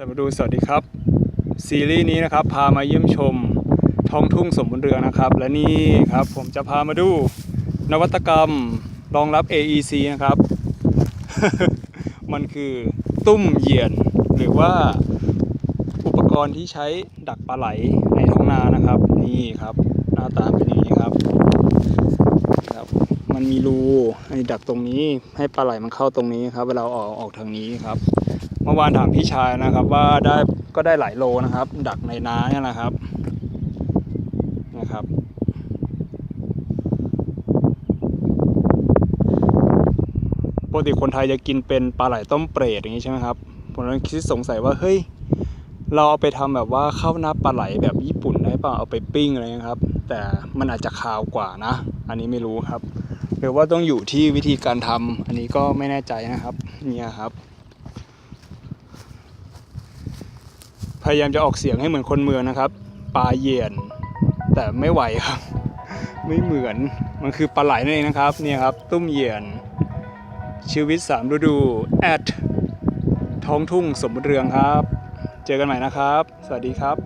สวัสดีสวัสดีครับ ซีรีส์นี้นะครับ พามาเยี่ยมชมท้องทุ่งสมบูรณ์เรืองนะครับ และนี่ครับผมจะพามาดูนวัตกรรมรองรับ AEC นะครับ มันคือตุ้มเหยียน หรือว่าอุปกรณ์ที่ใช้ดักปลาไหลในท้องนานะครับ นี่ครับ หน้าตาเป็นอย่างนี้ครับครับ มันมีรูให้ดักตรงนี้ให้ปลาไหลมันเข้าตรงนี้ครับ เวลาออกออกทางนี้ครับ เมื่อวานถามพี่ชายนะครับ ว่าได้ก็ได้หลายโลนะครับ ดักในนาเนี่ยนะครับนะครับ ปกติคนไทยจะกินเป็นปลาไหลต้มเปรตอย่างนี้ใช่ไหมครับผมเลยคิดสงสัยว่าเฮ้ยเราเอาไปทำแบบว่าข้าวหน้าปลาไหลแบบญี่ปุ่นได้ป่าเอาไปปิ้งอะไรเงี้ครับ แต่มันอาจจะคาวกว่านะ อันนี้ไม่รู้ครับ หรือว่าต้องอยู่ที่วิธีการทำอันนี้ก็ไม่แน่ใจนะครับ เนี่ยครับ พยายามจะออกเสียงให้เหมือนคนเมืองนะครับปลาเหยียน แต่ไม่ไหวครับ ไม่เหมือนมันคือปลาไหลนั่นเองนะครับ เนี่ยครับ ตุ้มเหยียน ชีวิตสามฤดูแอดท้องทุ่งสมบูรณ์เรืองครับ เจอกันใหม่นะครับ สวัสดีครับ